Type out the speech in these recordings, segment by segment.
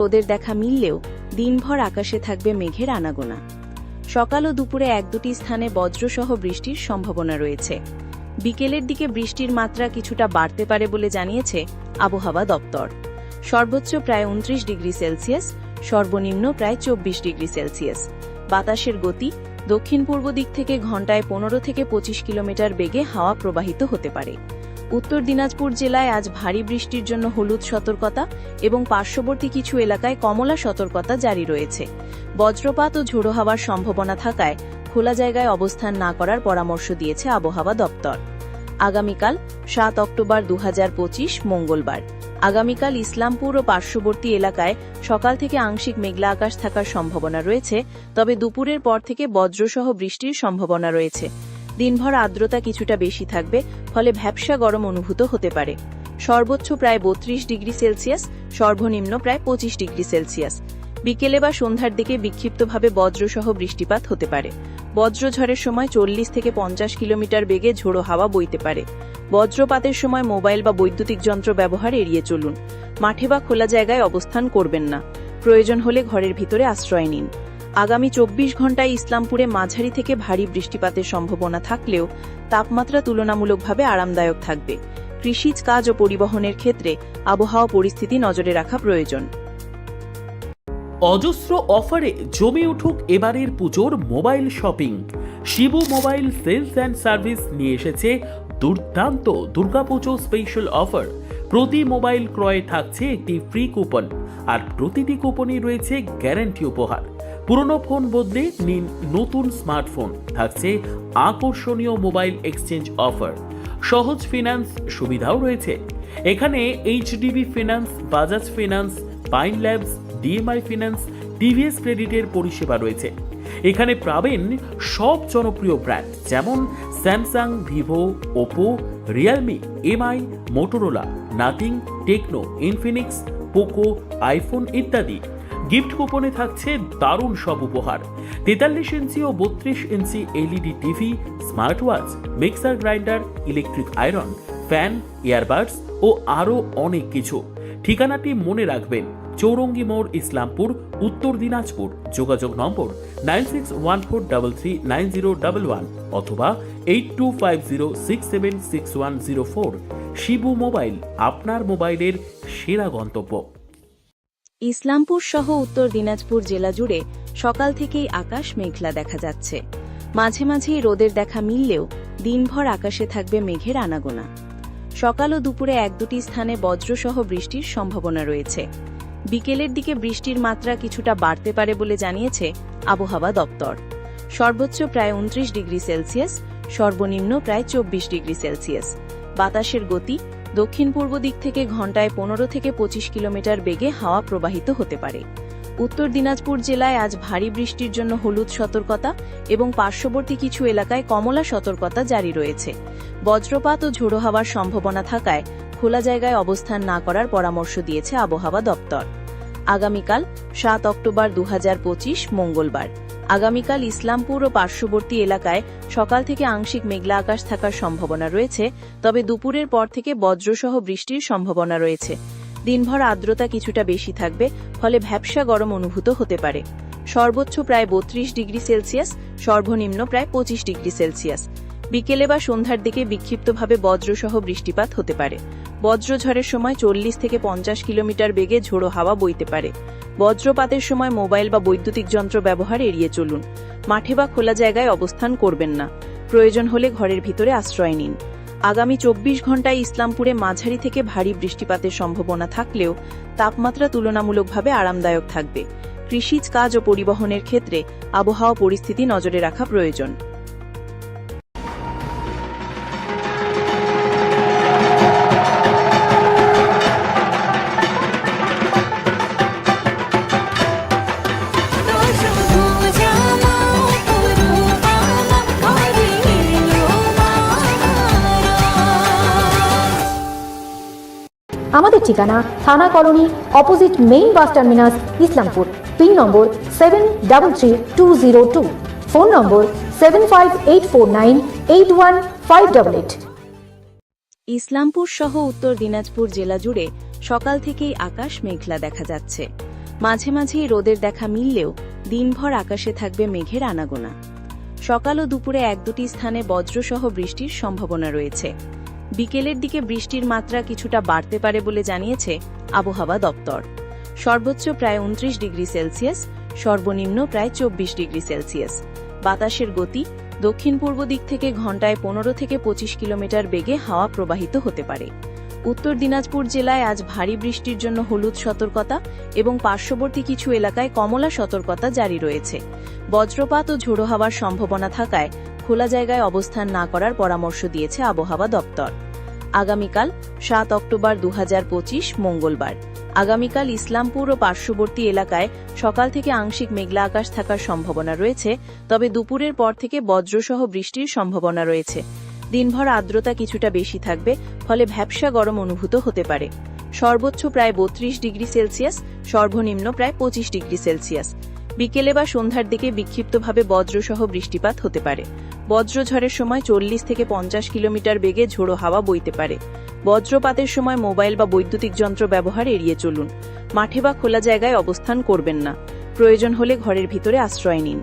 রোদের দেখা মিললেও দিনভর আকাশে থাকবে মেঘের আনাগোনা। সকাল ও দুপুরে এক দুটি স্থানে বজ্রসহ বৃষ্টির সম্ভাবনা রয়েছে। বিকেলের দিকে বৃষ্টির মাত্রা কিছুটা বাড়তে পারে বলে জানিয়েছে আবহাওয়া দপ্তর। সর্বোচ্চ প্রায় উনত্রিশ ডিগ্রি সেলসিয়াস, সর্বনিম্ন প্রায় চব্বিশ ডিগ্রি সেলসিয়াস। বাতাসের গতি দক্ষিণ পূর্ব দিক থেকে ঘন্টায় পনেরো থেকে পঁচিশ কিলোমিটার বেগে হাওয়া প্রবাহিত হতে পারে। উত্তর দিনাজপুর জেলায় আজ ভারী বৃষ্টির জন্য হলুদ সতর্কতা এবং পার্শ্ববর্তী কিছু এলাকায় কমলা সতর্কতা জারি রয়েছে। বজ্রপাত ও ঝোড়ো হওয়ার সম্ভাবনা থাকায় খোলা জায়গায় অবস্থান না করার পরামর্শ দিয়েছে আবহাওয়া দপ্তর। আগামীকাল সাত অক্টোবর দু হাজার পঁচিশ, মঙ্গলবার। আগামীকাল ইসলামপুর ও পার্শ্ববর্তী এলাকায় সকাল থেকে আংশিক মেঘলা আকাশ থাকার সম্ভাবনা রয়েছে, তবে দুপুরের পর থেকে বজ্রসহ বৃষ্টির সম্ভাবনা রয়েছে। দিনভর আর্দ্রতা কিছুটা বেশি থাকবে, ফলে ভ্যাবসা গরম অনুভূত হতে পারে। সর্বোচ্চ প্রায় বত্রিশ ডিগ্রি সেলসিয়াস, সর্বনিম্ন প্রায় পঁচিশ ডিগ্রি সেলসিয়াস। বিকেলে বা সন্ধ্যার দিকে বিক্ষিপ্তভাবে বজ্রসহ বৃষ্টিপাত হতে পারে। বজ্রঝড়ের সময় চল্লিশ থেকে পঞ্চাশ কিলোমিটার বেগে ঝোড়ো হাওয়া বইতে পারে। বজ্রপাতের সময় মোবাইল বা বৈদ্যুতিক যন্ত্র ব্যবহার এড়িয়ে চলুন। মাঠে বা খোলা জায়গায় অবস্থান করবেন না। প্রয়োজন হলে ঘরের ভিতরে আশ্রয় নিন। আগামী চব্বিশ ঘন্টায় ইসলামপুরে মাঝারি থেকে ভারী বৃষ্টিপাতের সম্ভাবনা থাকলেও তাপমাত্রা তুলনামূলকভাবে আরামদায়ক থাকবে। কৃষিজ কাজ ও পরিবহনের ক্ষেত্রে আবহাওয়া পরিস্থিতি নজরে রাখা প্রয়োজন। অজস্র অফারে জমে উঠুক এবারের পুজোর mobile shopping. Shibu mobile sales and service নিয়ে এসেছে দুর্দান্ত দুর্গাপুজো স্পেশাল অফার। প্রতি মোবাইল ক্রয়ে থাকছে একটি ফ্রি কুপন, আর প্রতিটি কুপনে রয়েছে গ্যারান্টি উপহার। পুরনো ফোন বদলে নিন নতুন স্মার্টফোন, থাকছে আকর্ষণীয় মোবাইল এক্সচেঞ্জ অফার। সহজ ফিনান্স সুবিধাও রয়েছে। এখানে HDB finance Bajaj finance Pine Labs DMI finance TVS ক্রেডিটের পরিষেবা রয়েছে। এখানে পাবেন সব জনপ্রিয় ব্র্যান্ড যেমন Samsung Vivo Oppo Realme Mi Motorola Nothing Tecno Infinix Poco iPhone ইত্যাদি। গিফট কুপনে থাকছে দারুণ সব উপহার। তেতাল্লিশ ইঞ্চি ও বত্রিশ inch LED TV smart watch mixer grinder, electric iron, fan, earbuds ও আরও অনেক কিছু। ঠিকানাটি মনে রাখবেন, চৌরঙ্গি মোড় ইসলামপুর, উত্তর দিনাজপুর। যোগাযোগ number nine six one four double three nine zero double one অথবা eight two five zero six seven six one zero four. Shibu mobile, আপনার মোবাইলের সেরা গন্তব্য। ইসলামপুর সহ উত্তর দিনাজপুর জেলা জুড়ে সকাল থেকেই আকাশ মেঘলা দেখা যাচ্ছে। মাঝে মাঝেই রোদের দেখা মিললেও দিনভর আকাশে থাকবে মেঘের আনাগোনা। সকাল ও দুপুরে এক দুটি স্থানে বজ্রসহ বৃষ্টির সম্ভাবনা রয়েছে। বিকেলের দিকে বৃষ্টির মাত্রা কিছুটা বাড়তে পারে বলে জানিয়েছে আবহাওয়া দপ্তর। সর্বোচ্চ প্রায় উনত্রিশ ডিগ্রি সেলসিয়াস, সর্বনিম্ন প্রায় চব্বিশ ডিগ্রি সেলসিয়াস। বাতাসের গতি দক্ষিণ পূর্ব দিক থেকে ঘন্টায় পনেরো থেকে পঁচিশ কিলোমিটার বেগে হাওয়া প্রবাহিত হতে পারে। উত্তর দিনাজপুর জেলায় আজ ভারী বৃষ্টির জন্য হলুদ সতর্কতা এবং পার্শ্ববর্তী কিছু এলাকায় কমলা সতর্কতা জারি রয়েছে। বজ্রপাত ও ঝোড়ো হওয়ার সম্ভাবনা থাকায় খোলা জায়গায় অবস্থান না করার পরামর্শ দিয়েছে আবহাওয়া দপ্তর। আগামীকাল সাত অক্টোবর দু হাজার পঁচিশ মঙ্গলবার। আগামীকাল ইসলামপুর ও পার্শ্ববর্তী এলাকায় সকাল থেকে আংশিক মেঘলা আকাশ থাকার সম্ভাবনা রয়েছে, তবে দুপুরের পর থেকে বজ্রসহ বৃষ্টির সম্ভাবনা রয়েছে। দিনভর আর্দ্রতা কিছুটা বেশি থাকবে, ফলে ভ্যাবসা গরম অনুভূত হতে পারে। সর্বোচ্চ প্রায় বত্রিশ ডিগ্রি সেলসিয়াস, সর্বনিম্ন প্রায় পঁচিশ ডিগ্রি সেলসিয়াস। বিকেলে বা সন্ধ্যার দিকে বিক্ষিপ্তভাবে বজ্রসহ বৃষ্টিপাত হতে পারে। বজ্রঝড়ের সময় চল্লিশ থেকে পঞ্চাশ কিলোমিটার বেগে ঝোড়ো হাওয়া বইতে পারে। বজ্রপাতের সময় মোবাইল বা বৈদ্যুতিক যন্ত্র ব্যবহার এড়িয়ে চলুন। মাঠে বা খোলা জায়গায় অবস্থান করবেন না। প্রয়োজন হলে ঘরের ভিতরে আশ্রয় নিন। আগামী চব্বিশ ঘন্টায় ইসলামপুরে মাঝারি থেকে ভারী বৃষ্টিপাতের সম্ভাবনা থাকলেও তাপমাত্রা তুলনামূলকভাবে আরামদায়ক থাকবে। কৃষিজ কাজ ও পরিবহনের ক্ষেত্রে আবহাওয়া পরিস্থিতি নজরে রাখা প্রয়োজন। আমাদের ঠিকানা থানা colony opposite main bus terminus Islampur pin number seven double three two zero two phone number seven five eight four nine eight one five double eight Islampur সহ উত্তর দিনাজপুর জেলা জুড়ে সকাল থেকেই আকাশ মেঘলা দেখা যাচ্ছে। মাঝে মাঝেই রোদের দেখা মিললেও দিনভর আকাশে থাকবে মেঘের আনাগোনা। সকাল ও দুপুরে এক দুটি স্থানে বজ্রসহ বৃষ্টির সম্ভাবনা রয়েছে। বিকেলের দিকে বৃষ্টির মাত্রা কিছুটা বাড়তে পারে বলে জানিয়েছে আবহাওয়া দপ্তর। সর্বোচ্চ প্রায় উনত্রিশ ডিগ্রি সেলসিয়াস, সর্বনিম্ন প্রায় চব্বিশ ডিগ্রি সেলসিয়াস। বাতাসের গতি দক্ষিণ পূর্ব দিক থেকে ঘন্টায় পনেরো থেকে পঁচিশ কিলোমিটার বেগে হাওয়া প্রবাহিত হতে পারে। উত্তর দিনাজপুর জেলায় আজ ভারী বৃষ্টির জন্য হলুদ সতর্কতা এবং পার্শ্ববর্তী কিছু এলাকায় কমলা সতর্কতা জারি রয়েছে। বজ্রপাত ও ঝোড়ো হাওয়ার সম্ভাবনা থাকায় খোলা জায়গায় অবস্থান না করার পরামর্শ দিয়েছে আবহাওয়া দপ্তর। আগামীকাল সাত অক্টোবর দু হাজার পঁচিশ মঙ্গলবার। আগামীকাল ইসলামপুর ও পার্শ্ববর্তী এলাকায় সকাল থেকে আংশিক মেঘলা আকাশ থাকার সম্ভাবনা রয়েছে, তবে দুপুরের পর থেকে বজ্রসহ বৃষ্টির সম্ভাবনা রয়েছে। দিনভর আর্দ্রতা কিছুটা বেশি থাকবে, ফলে ভ্যাবসা গরম অনুভূত হতে পারে। সর্বোচ্চ প্রায় বত্রিশ ডিগ্রি সেলসিয়াস, সর্বনিম্ন প্রায় পঁচিশ ডিগ্রি সেলসিয়াস। বিকেলে বা সন্ধ্যার দিকে বিক্ষিপ্তভাবে বজ্রসহ বৃষ্টিপাত হতে পারে। বজ্রঝড়ের সময় চল্লিশ থেকে পঞ্চাশ কিলোমিটার বেগে ঝোড়ো হাওয়া বইতে পারে। বজ্রপাতের সময় মোবাইল বা বৈদ্যুতিক যন্ত্র ব্যবহার এড়িয়ে চলুন। মাঠে বা খোলা জায়গায় অবস্থান করবেন না। প্রয়োজন হলে ঘরের ভিতরে আশ্রয় নিন।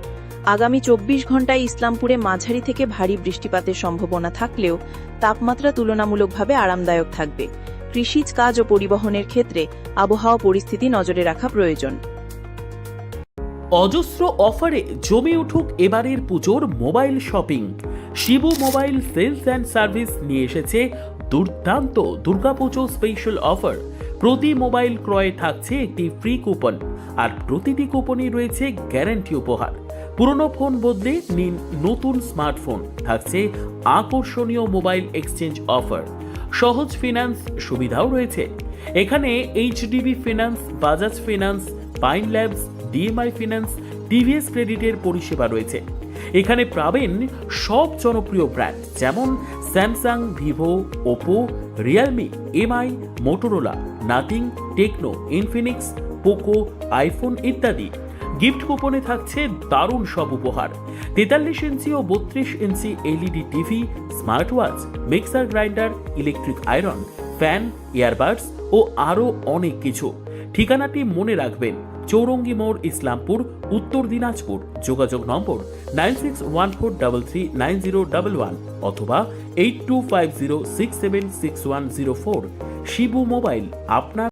আগামী চব্বিশ ঘন্টায় ইসলামপুরে মাঝারি থেকে ভারী বৃষ্টিপাতের সম্ভাবনা থাকলেও তাপমাত্রা তুলনামূলকভাবে আরামদায়ক থাকবে। কৃষিজ কাজ ও পরিবহনের ক্ষেত্রে আবহাওয়া পরিস্থিতি নজরে রাখা প্রয়োজন। অজস্র অফারে জমে উঠুক এবারের পুজোর mobile shopping. Shibu mobile sales and service নিয়ে এসেছে দুর্দান্ত দুর্গাপুজো স্পেশাল অফার। প্রতি মোবাইল ক্রয়ে থাকছে একটি ফ্রি কুপন, আর প্রতিটি কুপনই রয়েছে গ্যারান্টি উপহার। পুরনো ফোন বদলে নিন নতুন স্মার্টফোন, থাকছে আকর্ষণীয় মোবাইল এক্সচেঞ্জ অফার। সহজ ফিনান্স সুবিধাও রয়েছে। এখানে HDB finance, Bajaj finance Pine Labs DMI finance TVS ক্রেডিটের পরিষেবা রয়েছে। এখানে পাবেন সব জনপ্রিয় ব্র্যান্ড, যেমন Samsung Vivo Oppo Realme Mi Motorola Nothing Tecno Infinix Poco iPhone ইত্যাদি। গিফট কুপনে থাকছে দারুণ সব উপহার। তেতাল্লিশ ইঞ্চি ও বত্রিশ inch LED TV smart watch mixer grinder electric iron fan earbuds ও আরও অনেক কিছু। ঠিকানাটি মনে রাখবেন চৌরঙ্গি মোড়, ইসলামপুর, উত্তর দিনাজপুর। যোগাযোগ number nine six one four double three nine zero double one অথবা eight two five zero six seven six one zero four. Shibu mobile, আপনার